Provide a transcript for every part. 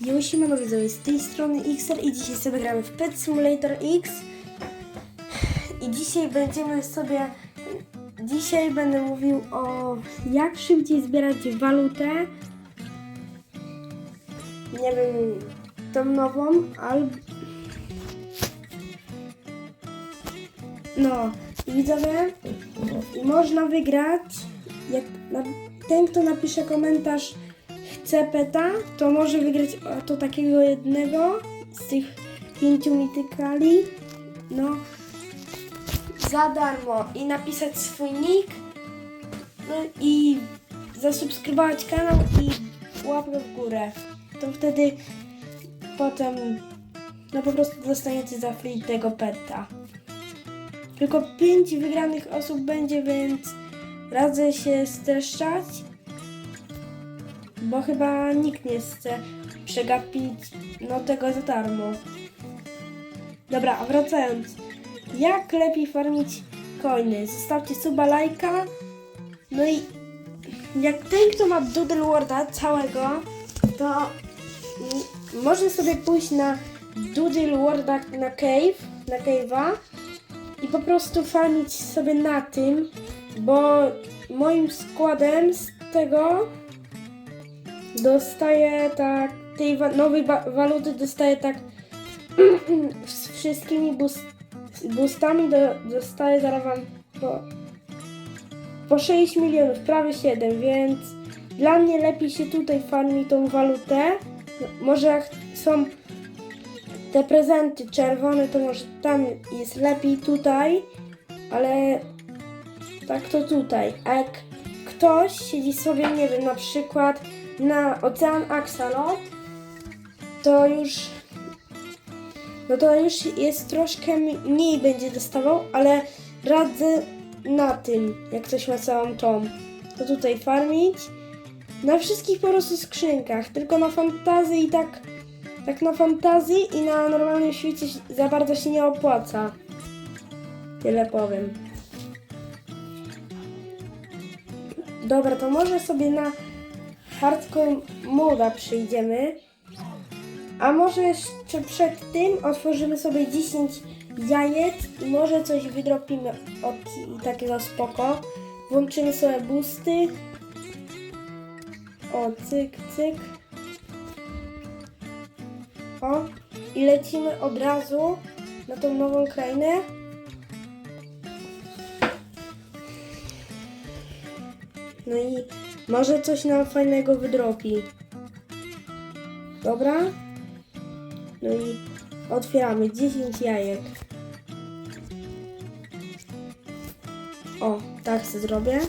Jo, siemano widzowie, z tej strony Xer i dzisiaj sobie gramy w Pet Simulator X. I dzisiaj będziemy sobie, dzisiaj będę mówił o jak szybciej zbierać walutę, nie wiem, tą nową, albo, no, widzowie, można wygrać, jak ten kto napisze komentarz chce peta, to może wygrać to takiego jednego z tych pięciu mitykali. No, za darmo i napisać swój nick. No i zasubskrybować kanał i łapkę w górę. To wtedy potem no po prostu dostaniecie za free tego peta. Tylko pięć wygranych osób będzie, więc radzę się streszczać bo chyba nikt nie chce przegapić no tego za darmo. Dobra, a wracając. Jak lepiej farmić coiny? Zostawcie suba, lajka. No i jak ten, kto ma Doodle Worda całego, to może sobie pójść na Doodle Worda na cave, na cave'a i po prostu farmić sobie na tym, bo moim składem z tego dostaje tak, tej wa- nowej waluty dostaje tak z wszystkimi boost, boostami do, dostaje zaraz wam po, po 6 milionów, prawie 7, więc dla mnie lepiej się tutaj farmi tą walutę. Może jak są te prezenty czerwone, to może tam jest lepiej tutaj, ale tak to tutaj. A jak ktoś siedzi sobie, nie wiem, na przykład na Ocean Axolot, to już no to już jest troszkę mniej będzie dostawał, ale radzę na tym, jak ktoś ma całą tą, to tutaj farmić. Na wszystkich po prostu skrzynkach, tylko na fantazji i tak, tak na fantazji i na normalnym świecie za bardzo się nie opłaca. Tyle powiem. Dobra, to może sobie na hardcore moda przyjdziemy. A może jeszcze przed tym otworzymy sobie 10 jajec i może coś wydropimy od takiego spoko. Włączymy sobie boosty. O, cyk, cyk. O, i lecimy od razu na tą nową krainę. No i może coś nam fajnego wydropi. Dobra. No i otwieramy 10 jajek. O, tak sobie zrobię.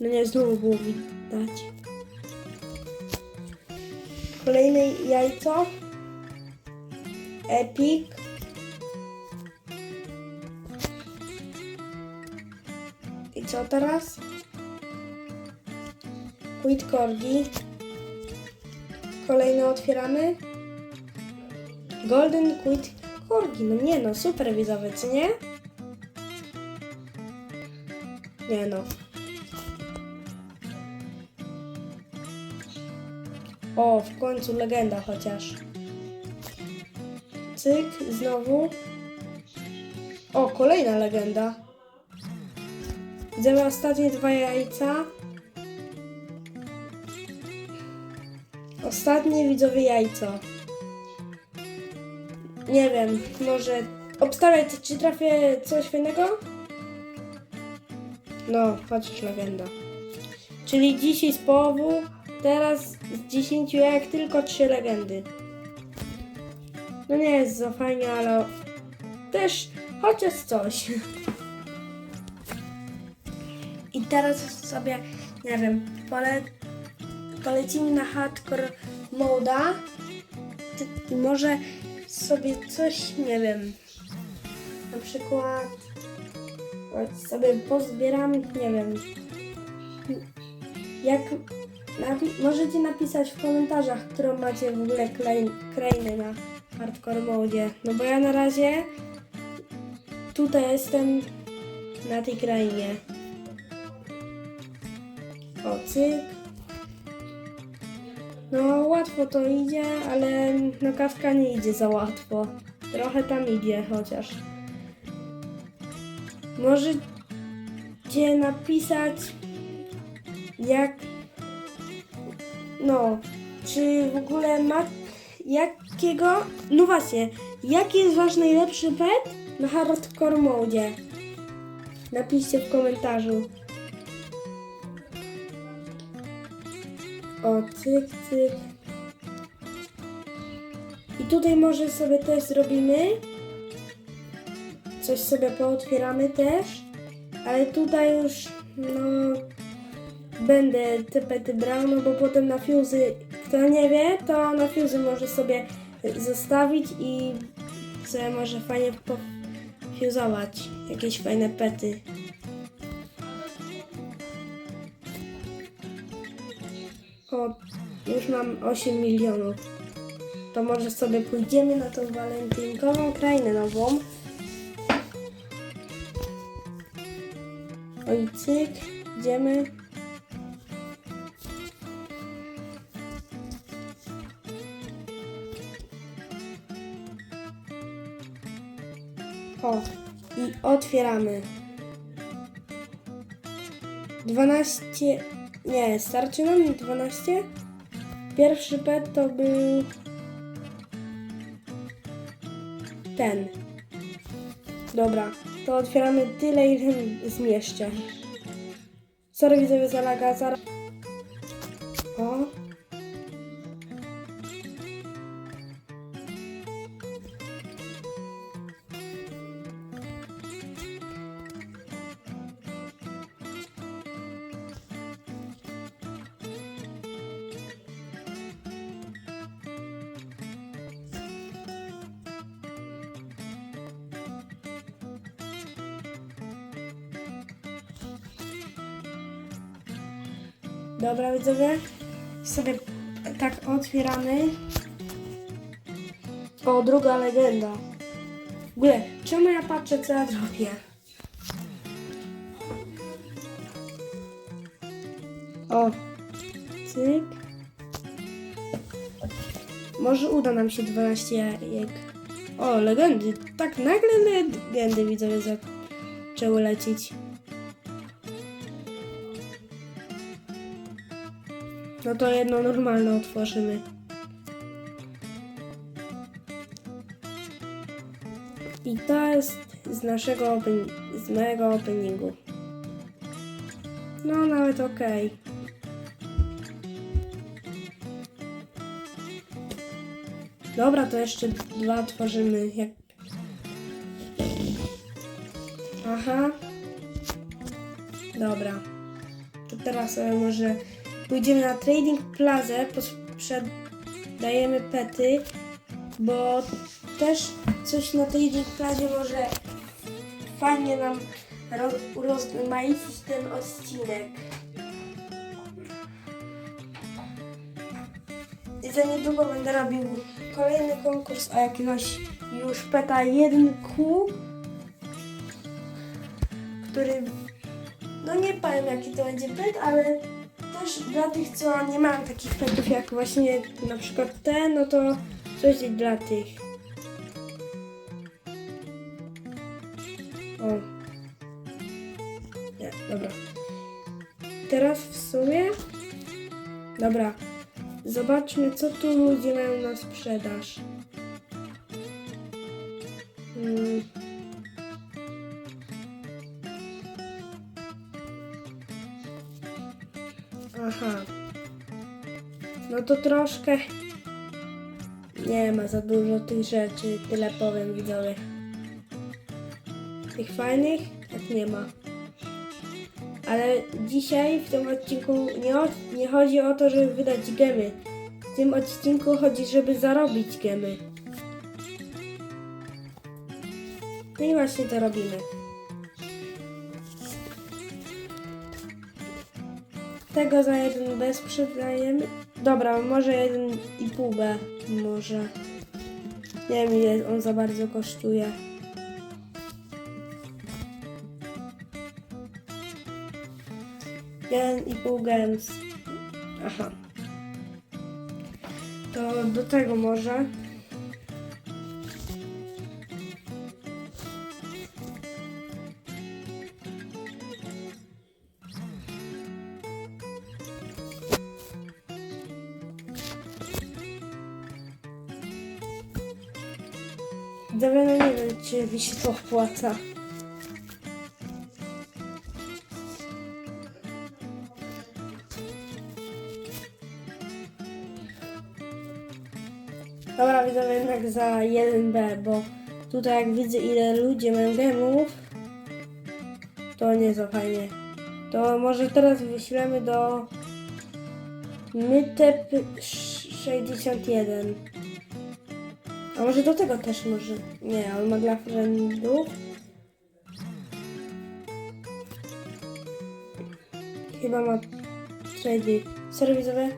No nie, znowu było widać. Kolejne jajco. Epic. Co teraz? Quit Corgi. Kolejne otwieramy. Golden Quit Corgi. No nie no, super widzowie, co nie? Nie no. O, w końcu legenda chociaż. Cyk, znowu. O, kolejna legenda. Widzimy ostatnie dwa jajca. Ostatnie widzowie jajco. Nie wiem, może obstawiajcie, czy trafię coś fajnego? No, patrzysz legenda. Czyli dzisiaj z połowu, teraz z 10 jajek tylko 3 legendy. No nie jest za fajnie, ale też chociaż coś. Teraz sobie, nie wiem, pole, polecimy na hardcore moda i może sobie coś, nie wiem, na przykład sobie pozbieramy, nie wiem, jak możecie napisać w komentarzach, którą macie w ogóle krainę na hardcore modzie, no bo ja na razie tutaj jestem na tej krainie. Cyk. No łatwo to idzie, ale no kawka nie idzie za łatwo. Trochę tam idzie chociaż. Możecie napisać jak no czy w ogóle ma jakiego no właśnie jaki jest wasz najlepszy pet na hardcore modzie napiszcie w komentarzu o cyk cyk. I tutaj może sobie też zrobimy. Coś sobie pootwieramy też. Ale tutaj już no będę te pety brał, no bo potem na fuzy, kto nie wie, to na fuzy może sobie zostawić i sobie może fajnie pofuzować jakieś fajne pety. O, już mam 8 milionów. To może sobie pójdziemy na tą walentynkową krainę nową. Oj, cyk, idziemy. O, i otwieramy. 12. Nie, starczy nam 12? Pierwszy pet to był ten. Dobra, to otwieramy tyle, ile zmieszczę. Sorry widzowie za laga, zaraz. O. Dobra widzowie, sobie tak otwieramy. O, druga legenda. W ogóle, czemu ja patrzę co ja zrobię? O, cyk. Może uda nam się 12 jajek. O, legendy. Tak nagle legendy widzowie zaczęły lecieć. No to jedno normalne otworzymy. I to jest z naszego open, z mojego openingu. No nawet okej. Dobra, to jeszcze dwa tworzymy. Jak... Aha. Dobra. To teraz sobie może pójdziemy na Trading Plaza, sprzedajemy pety, bo też coś na Trading Plazie może fajnie nam ro- urozmaicić ten odcinek. I za niedługo będę robił kolejny konkurs o jakiegoś już peta 1Q, który no nie powiem jaki to będzie pet, ale też dla tych, co nie mają takich petów jak właśnie na przykład ten, no to coś dla tych. O. Nie, dobra. Teraz w sumie. Dobra. Zobaczmy, co tu ludzie mają na sprzedaż. Hmm. Aha. No to troszkę nie ma za dużo tych rzeczy, tyle powiem widzowie. Tych fajnych tak nie ma. Ale dzisiaj w tym odcinku nie, o, nie chodzi o to, żeby wydać gemy. W tym odcinku chodzi, żeby zarobić gemy. No i właśnie to robimy. Tego za jeden B sprzedajemy. Dobra, może jeden i pół B. Może. Nie wiem ile on za bardzo kosztuje. Jeden i pół gems. Aha. To do tego może. Dobra, no nie wiem, czy mi się to opłaca. Dobra, widzowie, jednak za 1B, bo tutaj jak widzę ile ludzie mają gemów, to nie za fajnie. To może teraz wyślemy do Mytep 61. A może do tego też może? Nie, on ma dla friendów. Chyba ma trade. Sorry widzowie.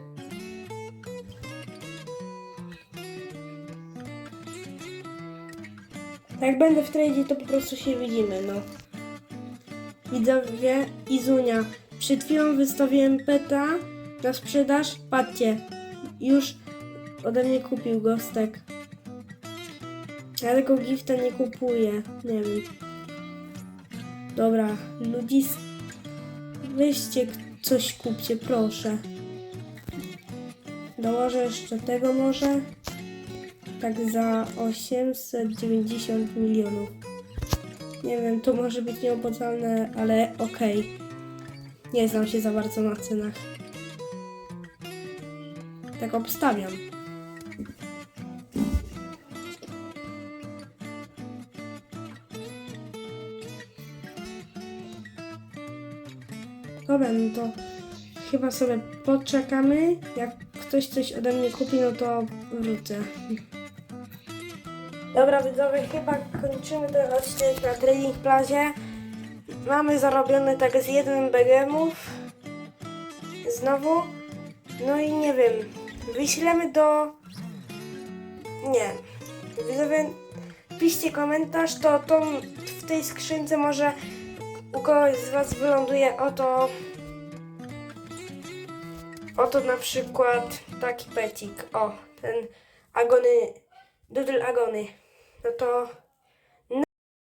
Jak będę w trade, to po prostu się widzimy, no. Widzowie, Izunia. Przed chwilą wystawiłem peta na sprzedaż. Patrzcie, już ode mnie kupił gostek. Ja tego gifta nie kupuję. Nie wiem. Dobra, ludzi. Weźcie coś kupcie, proszę. Dołożę jeszcze tego może. Tak za 890 milionów. Nie wiem, to może być nieopłacalne, ale okej. Nie znam się za bardzo na cenach. Tak obstawiam. Dobra, no to chyba sobie poczekamy. Jak ktoś coś ode mnie kupi, no to wrócę. Dobra, widzowie, chyba kończymy ten odcinek na Trading Plazie. Mamy zarobione tak z jeden begemów. Znowu. No i nie wiem. Wyślemy do... Nie. Widzowie, piszcie komentarz, to, to w tej skrzynce może kogoś z Was wyląduje oto oto na przykład taki pecik, o, ten agony, doodle agony, no to